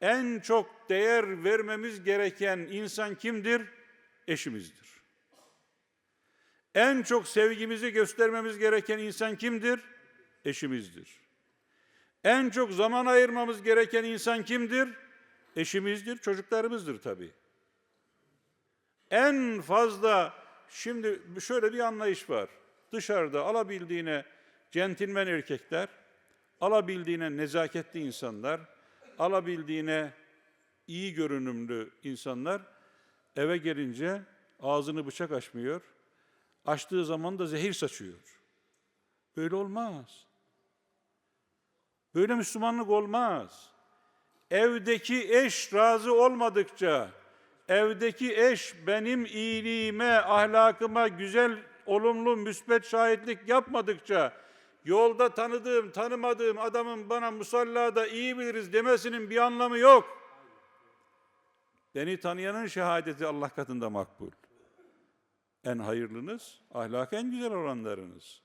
en çok değer vermemiz gereken insan kimdir? Eşimizdir. En çok sevgimizi göstermemiz gereken insan kimdir? Eşimizdir. En çok zaman ayırmamız gereken insan kimdir? Eşimizdir, çocuklarımızdır tabii. En fazla şimdi şöyle bir anlayış var. Dışarıda alabildiğine centilmen erkekler, alabildiğine nezaketli insanlar, alabildiğine iyi görünümlü insanlar eve gelince ağzını bıçak açmıyor. Açtığı zaman da zehir saçıyor. Böyle olmaz. Böyle Müslümanlık olmaz. Evdeki eş razı olmadıkça, evdeki eş benim iyiliğime, ahlakıma güzel, olumlu, müsbet şahitlik yapmadıkça, yolda tanıdığım, tanımadığım adamın bana musallada iyi biliriz demesinin bir anlamı yok. Beni tanıyanın şehadeti Allah katında makbul. En hayırlınız, ahlakı en güzel olanlarınız.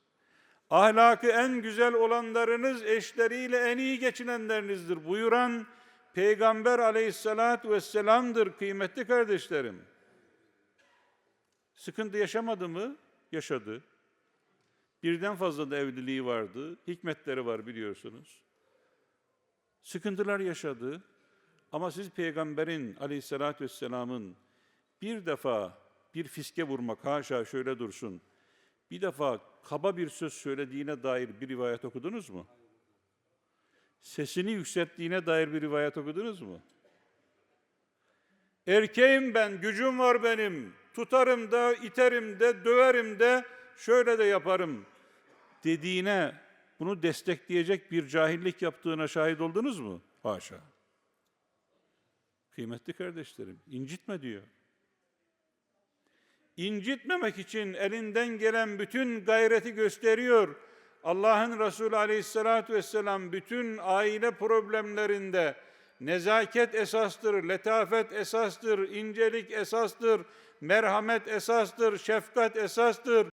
Ahlakı en güzel olanlarınız eşleriyle en iyi geçinenlerinizdir buyuran Peygamber aleyhissalatü vesselam'dır kıymetli kardeşlerim. Sıkıntı yaşamadı mı? Yaşadı. Birden fazla da evliliği vardı. Hikmetleri var biliyorsunuz. Sıkıntılar yaşadı. Ama siz peygamberin aleyhissalatü vesselamın bir defa bir fiske vurmak haşa şöyle dursun. Bir defa kaba bir söz söylediğine dair bir rivayet okudunuz mu? Sesini yükselttiğine dair bir rivayet okudunuz mu? Erkeğim ben, gücüm var benim. Tutarım da, iterim de, döverim de, şöyle de yaparım dediğine bunu destekleyecek bir cahillik yaptığına şahit oldunuz mu? Haşa. Kıymetli kardeşlerim, incitme diyor. İncitmemek için elinden gelen bütün gayreti gösteriyor. Allah'ın Resulü aleyhissalatü vesselam bütün aile problemlerinde nezaket esastır, letafet esastır, incelik esastır, merhamet esastır, şefkat esastır.